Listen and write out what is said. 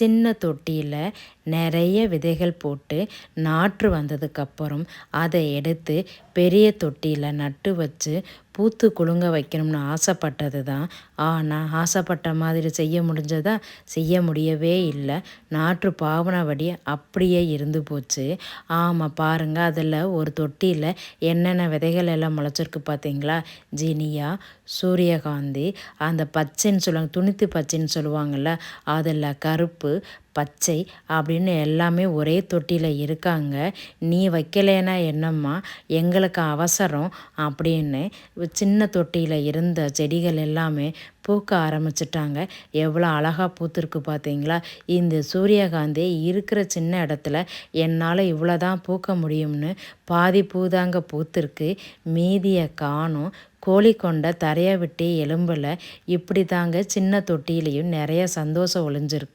சின்ன தொட்டியில் நிறைய விதைகள் போட்டு நாற்று வந்ததுக்கப்புறம் அதை எடுத்து பெரிய தொட்டியில் நட்டு வச்சு பூத்து குலுங்க வைக்கணும்னு ஆசைப்பட்டது தான் ஆனால் ஆசைப்பட்ட மாதிரி செய்ய முடிஞ்சதா? செய்ய முடியவே இல்லை. நாற்று பாவனபடி அப்படியே இருந்து போச்சு. ஆமாம் பாருங்கள் அதில் ஒரு தொட்டியில் என்னென்ன விதைகள் எல்லாம் முளைச்சிருக்கு பார்த்தீங்களா? ஜினியா சூரியகாந்தி அந்த பச்சைன்னு சொல்லுவாங்க துணித்து பச்சைன்னு சொல்லுவாங்கள்ல அதில் கருப்பு பச்சை அப்படின்னு எல்லாமே ஒரே தொட்டியில் இருக்காங்க. நீ வைக்கலைன்னா என்னம்மா? எங்களுக்கு அவசரம் அப்படின்னு சின்ன தொட்டியில் இருந்த செடிகள் எல்லாமே பூக்க ஆரம்பிச்சிட்டாங்க. எவ்வளோ அழகாக பூத்துருக்கு பார்த்தீங்களா? இந்த சூரியகாந்தி இருக்கிற சின்ன இடத்துல என்னால் இவ்வளோ தான் பூக்க முடியும்னு பாதி பூதாங்க பூத்திருக்கு. மீதியை காணும். கோழி கொண்ட தரையை விட்டு எலும்பில் இப்படி தாங்க சின்ன தொட்டியிலையும் நிறைய சந்தோஷம் ஒளிஞ்சிருக்கு.